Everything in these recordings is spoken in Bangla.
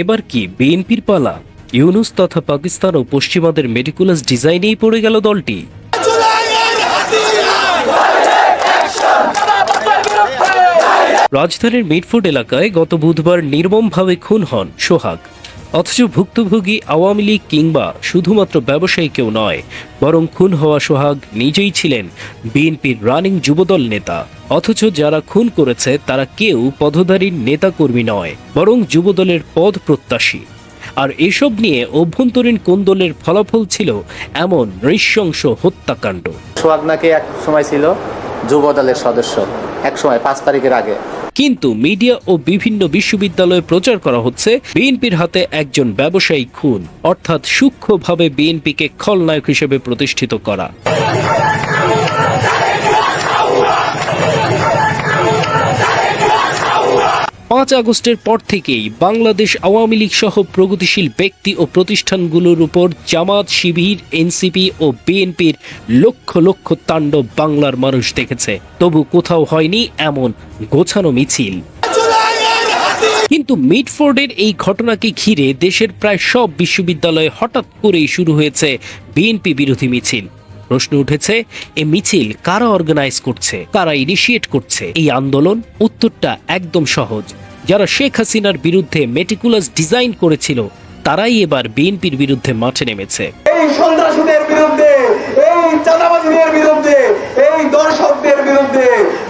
এবার কি বিএনপির পালা? ইউনুস তথা পাকিস্তান ও পশ্চিমাদের মেডিকুলাস ডিজাইনেই পড়ে গেল দলটি। রাজধানীর মিটফোর্ড এলাকায় গত বুধবার নির্মমভাবে খুন হন সোহাগ। অথচ ভুক্তভোগী আওয়ামী লীগ কিংবা শুধুমাত্র ব্যবসায়ী কেউ নয়, বরং খুন হওয়া সোহাগ নিজেই ছিলেন বিএনপির রানিং যুবদল নেতা। অথচ যারা খুন করেছে, তারা কেউ পদধারী নেতাকর্মী নয়, বরং যুবদলের পদ প্রত্যাশী। আর এসব নিয়ে অভ্যন্তরীণ কোন্দলের ফলাফল ছিল, এমন নৃশংস হত্যাকাণ্ড। সোহাগ নাকি এক সময় ছিল যুব দলের সদস্য এক সময় পাঁচ তারিখের আগে। কিন্তু মিডিয়া ও বিভিন্ন বিশ্ববিদ্যালয়ে প্রচার করা হচ্ছে বিএনপির হাতে একজন ব্যবসায়ী খুন, অর্থাৎ সূক্ষ্মভাবে বিএনপিকে খলনায়ক হিসেবে প্রতিষ্ঠিত করা। পাঁচ আগস্টের পর থেকেই বাংলাদেশ আওয়ামী লীগ সহ প্রগতিশীল ব্যক্তি ও প্রতিষ্ঠানগুলোর উপর জামাত, শিবির, এনসিপি ও বিএনপির লক্ষ লক্ষ তাণ্ডব বাংলার মানুষ দেখেছে। তবু কোথাও হয়নি এমন গোছানো মিছিল। কিন্তু মিডফোর্ডের এই ঘটনাকে ঘিরে দেশের প্রায় সব বিশ্ববিদ্যালয়ে হঠাৎ করেই শুরু হয়েছে বিএনপি বিরোধী মিছিল। প্রশ্ন উঠেছে, এ মিছিল কারা অর্গানাইজ করছে? কারা ইনিশিয়েট করছে? এই আন্দোলন উত্তরটা একদম সহজ। যারা শেখ হাসিনার বিরুদ্ধে মেটিকুলাস ডিজাইন করেছিল তারাই এবার বিএনপির বিরুদ্ধে মাঠে নেমেছে। এই সন্ত্রাসীদের বিরুদ্ধে এই চাঁদাবাজীদের বিরুদ্ধে এই দর্শকদের বিরুদ্ধে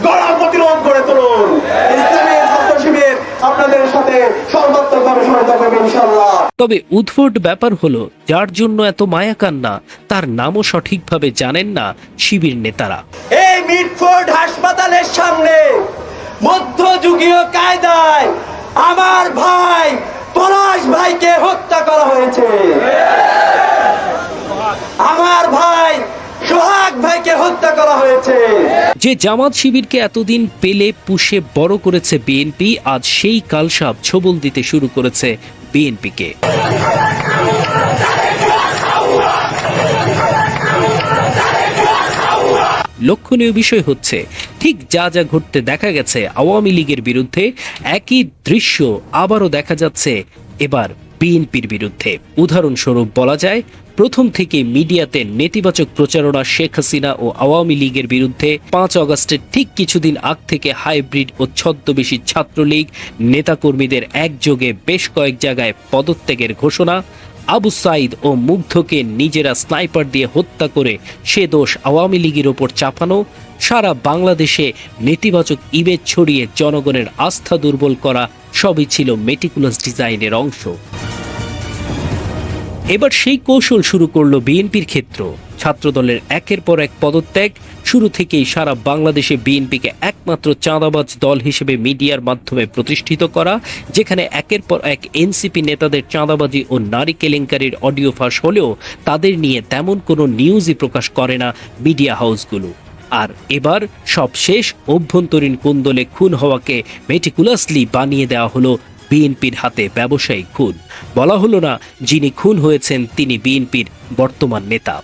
গড়া প্রতিরোধ করে তুলুন। ইসলামী ছাত্র শিবির আপনাদের সাথে সর্বাত্মকভাবে সহায়তা করবে ইনশাল্লাহ তবে উদ্ভট ব্যাপার হলো যার জন্য এত মায়া কান্না তার নামও সঠিকভাবে জানেন না শিবির নেতারা। এই মিটফোর্ড কায়দায় আমার ভাই, পলাশ ভাইকে হত্যা করা হয়েছে। আমার ভাই, সোহাগ ভাইকে হত্যা করা হয়েছে। যে জামাত শিবিরকে এতদিন পেলে, পুষে, বড় করেছে বিএনপি আজ সেই কালসাপ ছবল দিতে শুরু করেছে বিএনপিকে লক্ষণীয় বিষয় হচ্ছে ঠিক যা যা ঘটতে দেখা গেছে আওয়ামী লীগের বিরুদ্ধে, একই দৃশ্য আবারও দেখা যাচ্ছে এবার বিএনপির বিরুদ্ধে। উদাহরণস্বরূপ বলা যায়, প্রথম থেকে মিডিয়াতে নেতিবাচক প্রচারণা শেখ হাসিনা ও আওয়ামী লীগের বিরুদ্ধে পাঁচ অগস্টের ঠিক কিছুদিন আগ থেকে হাইব্রিড ও ছদ্মবেশী ছাত্রলীগ নেতাকর্মীদের একযোগে বেশ কয়েক জায়গায় পদত্যাগের ঘোষণা আবু সাইদ ও মুগ্ধকে নিজেরা স্নাইপার দিয়ে হত্যা করে সে দোষ আওয়ামী লীগের ওপর চাপানো, সারা বাংলাদেশে নেতিবাচক ইমেজ ছড়িয়ে জনগণের আস্থা দুর্বল করা সবই ছিল মেটিকুলাস ডিজাইনের অংশ। এবার সেই কৌশল শুরু করল বিএনপির ক্ষেত্র। ছাত্রদলের একের পর এক পদত্যাগ। শুরু থেকেই সারা বাংলাদেশে বিএনপিকে একমাত্র চাঁদাবাজ দল হিসেবে মিডিয়ার মাধ্যমে প্রতিষ্ঠিত করা, যেখানে একের পর এক এনসিপি নেতাদের চাঁদাবাজি ও নারী কেলেঙ্কারির অডিও ফাঁস হলেও তাদের নিয়ে তেমন কোনো নিউজই প্রকাশ করে না মিডিয়া হাউসগুলো। আর এবার সব শেষ অভ্যন্তরীণ কুন্দলে খুন হওয়াকে মেটিকুলাসলি বানিয়ে দেওয়া হলো বিএনপির হাতে ব্যবসায়ী খুন। বলা হলো না, যিনি খুন হয়েছেন তিনি বিএনপির বর্তমান নেতা।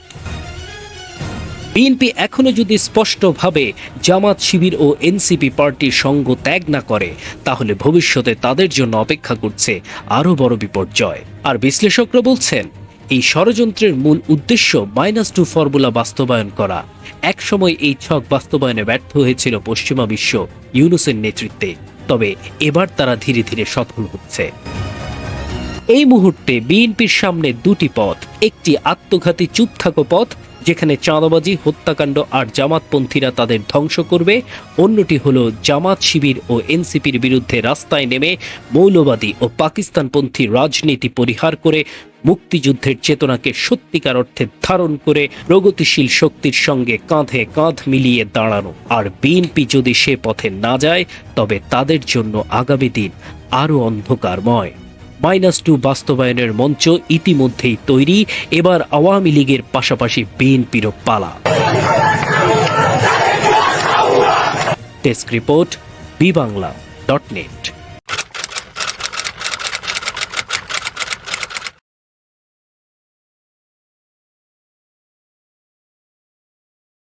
বিএনপি এখনও যদি স্পষ্টভাবে জামাত শিবির ও এনসিপি পার্টির সঙ্গ ত্যাগ না করে, তাহলে ভবিষ্যতে তাদের জন্য অপেক্ষা করছে আরও বড় বিপর্যয়। আর বিশ্লেষকরা বলছেন, এই ষড়যন্ত্রের মূল উদ্দেশ্য মাইনাস টু ফর্মুলা বাস্তবায়ন করা। একসময় এই ছক বাস্তবায়নে ব্যর্থ হয়েছিল পশ্চিমা বিশ্ব ইউনুসের নেতৃত্বে, তবে এবার তারা ধীরে ধীরে সফল হচ্ছে। এই মুহূর্তে বিএনপির সামনে দুটি পথ, একটি আত্মঘাতী চুপ থাকো পথ যেখানে চাঁদাবাজি, হত্যাকাণ্ড আর জামাতপন্থীরা তাদের ধ্বংস করবে। অন্যটি হলো জামাত শিবির ও এনসিপির বিরুদ্ধে রাস্তায় নেমে মৌলবাদী ও পাকিস্তানপন্থী রাজনীতি পরিহার করে মুক্তিযুদ্ধের চেতনাকে সত্যিকার অর্থে ধারণ করে প্রগতিশীল শক্তির সঙ্গে কাঁধে কাঁধ মিলিয়ে দাঁড়ানো। আর বিএনপি যদি সে পথে না যায়, তবে তাদের জন্য আগামী দিন আরও অন্ধকারময়। মাইনাস টু বাস্তবায়নের মঞ্চ ইতিমধ্যেই তৈরি। এবার আওয়ামী লীগের পাশাপাশি বিএনপিরও পালা। Desk report, B Bangla dot net.